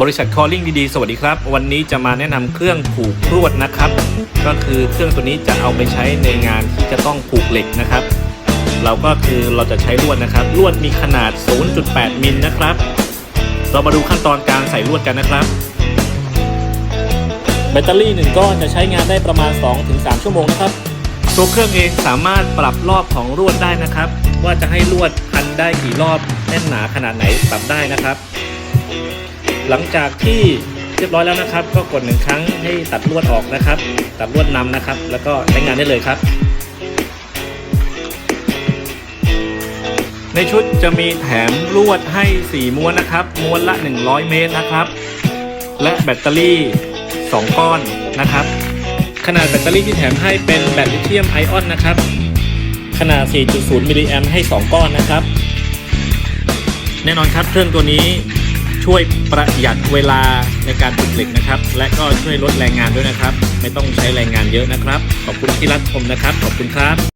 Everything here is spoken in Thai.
บริษัท Calling ดีๆ สวัสดีครับ วันนี้จะมาแนะนำเครื่องผูกลวดนะครับ ก็คือเครื่องตัวนี้จะเอาไปใช้ในงานที่จะต้องผูกเหล็กนะครับ เราก็คือเราจะใช้ลวดนะครับ ลวดมีขนาด 0.8 มิลนะครับ เรามาดูขั้นตอนการใส่ลวดกันนะครับ แบตเตอรี่1ก้อนจะใช้งานได้ประมาณ 2-3 ชั่วโมงนะครับตัวเครื่องเองสามารถปรับรอบของลวดได้นะครับ ว่าจะให้ลวดพันได้กี่รอบแน่นหนาขนาดไหนปรับได้นะครับ หลังจากที่เรียบร้อยแล้วนะครับ ก็กดหนึ่งครั้งให้ตัดลวดออกนะครับ ตัดลวดนำนะครับ แล้วก็ใช้งานได้เลยครับ ในชุดจะมีแถมลวดให้ 4 ม้วนนะครับ ม้วนละ 100 เมตรนะครับ และแบตเตอรี่ 2 ก้อนนะครับ ขนาดแบตเตอรี่ที่แถมให้เป็นแบตลิเธียมไอออนนะครับ ขนาด 4.0 มิลลิแอมให้ 2 ก้อนนะครับ แน่นอนครับเครื่องตัวนี้ ช่วยประหยัดเวลาในการผลิตเหล็กนะครับ และก็ช่วยลดแรงงานด้วยนะครับ ไม่ต้องใช้แรงงานเยอะนะครับ ขอบคุณที่รับชมนะครับ ขอบคุณครับ